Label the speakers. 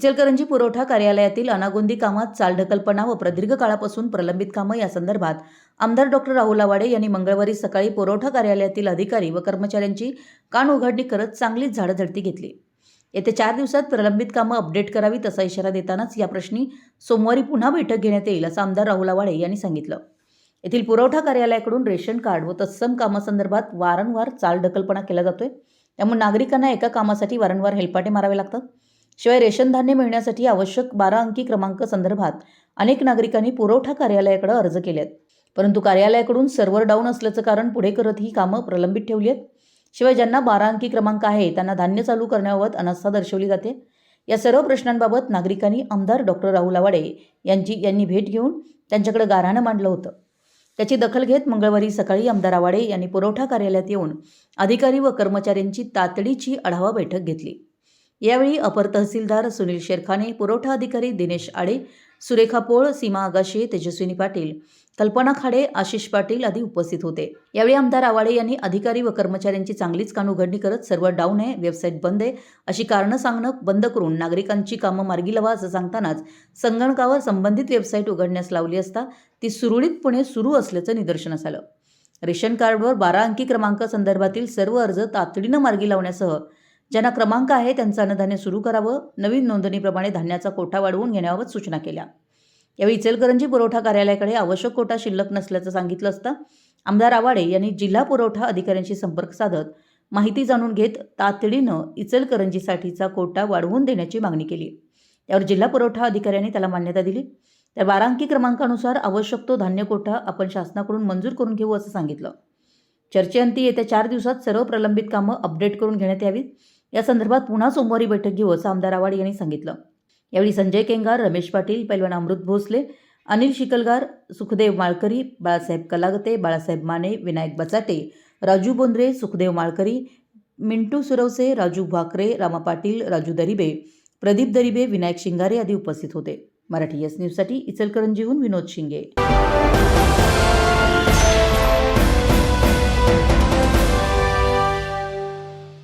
Speaker 1: इचलकरंजी पुरवठा कार्यालयातील अनागोंदी कामात चालढकलपणा व प्रदीर्घ काळापासून प्रलंबित कामं या संदर्भात आमदार डॉक्टर राहुल आवाडे यांनी मंगळवारी सकाळी पुरवठा कार्यालयातील अधिकारी व कर्मचाऱ्यांची कान उघडणी करत चांगलीच झाडझडती घेतली. येत्या चार दिवसात प्रलंबित कामं अपडेट करावीत असा इशारा देतानाच या प्रश्नी सोमवारी पुन्हा बैठक घेण्यात येईल असं आमदार राहुल आवाडे यांनी सांगितलं. येथील पुरवठा कार्यालयाकडून रेशन कार्ड व तत्सम कामासंदर्भात वारंवार चालढकलपणा केला जातोय. त्यामुळे नागरिकांना एका कामासाठी वारंवार हेलपाटे मारावे लागतात. शिवाय रेशन धान्य मिळण्यासाठी आवश्यक बारा अंकी क्रमांक संदर्भात अनेक नागरिकांनी पुरवठा कार्यालयाकडे अर्ज केले आहेत परंतु कार्यालयाकडून सर्व्हर डाऊन असल्याचं कारण पुढे करत ही कामं प्रलंबित ठेवली आहेत. शिवाय ज्यांना बारा अंकी क्रमांक आहे त्यांना धान्य चालू करण्याबाबत अनास्था दर्शवली जाते. या सर्व प्रश्नांबाबत नागरिकांनी आमदार डॉक्टर राहुल आवाडे यांची यांनी भेट घेऊन त्यांच्याकडे गाऱ्हाणं मांडलं होतं. त्याची दखल घेत मंगळवारी सकाळी आमदार आवाडे यांनी पुरवठा कार्यालयात येऊन अधिकारी व कर्मचाऱ्यांची तातडीची आढावा बैठक घेतली. यावेळी अपर तहसीलदार सुनील शेरखाने पुरवठा अधिकारी दिनेश आडे सुरेखा पोळ सीमा आगाशे तेजस्विनी पाटील कल्पना खाडे आशिष पाटील आदी उपस्थित होते. यावेळी आमदार आवाडे यांनी अधिकारी व कर्मचाऱ्यांची चांगलीच कानउघडणी करत सर्व डाऊन आहे वेबसाईट बंद आहे अशी कारणं सांगणं बंद करून नागरिकांची कामं मार्गी लावा असं सांगतानाच संगणकावर संबंधित वेबसाईट उघडण्यास लावली असता ती सुरळीतपणे सुरू असल्याचं निदर्शनास आलं. रेशन कार्डवर बारा अंकी क्रमांक संदर्भातील सर्व अर्ज तातडीनं मार्गी लावण्यासह ज्यांना क्रमांक आहे त्यांचं अन्नधान्य सुरू करावं. नवीन नोंदणीप्रमाणे धान्याचा कोठा वाढवून घेण्याबाबत सूचना केल्या. यावेळी इचलकरंजी पुरवठा कार्यालयाकडे आवश्यक कोटा शिल्लक नसल्याचं सांगितलं असता. आमदार आवाडे यांनी जिल्हा पुरवठा अधिकाऱ्यांशी संपर्क साधत माहिती जाणून घेत तातडीनं इचलकरंजीसाठीचा कोटा वाढवून देण्याची मागणी केली. त्यावर जिल्हा पुरवठा अधिकाऱ्यांनी त्याला मान्यता दिली. तर बारांकी क्रमांकानुसार आवश्यक तो धान्य कोटा आपण शासनाकडून मंजूर करून घेऊ असं सांगितलं. चर्चेअंती येत्या चार दिवसात सर्व प्रलंबित कामं अपडेट करून घेण्यात यावीत. या संदर्भात पुन्हा सोमवारी बैठक घेऊ असं आमदार आवाड यांनी सांगितलं. यावेळी संजय केंगार रमेश पाटील पैलवान अमृत भोसले अनिल शिकलगार सुखदेव माळकरी बाळासाहेब कलागते बाळासाहेब माने विनायक बचाटे राजू बोंद्रे सुखदेव माळकरी मिंटू सुरवसे राजू भाकरे रामा पाटील राजू दरिबे प्रदीप दरिबे विनायक शिंगारे आदी उपस्थित होते. मराठी एस न्यूजसाठी इचलकरंजीहून विनोद शिंगे.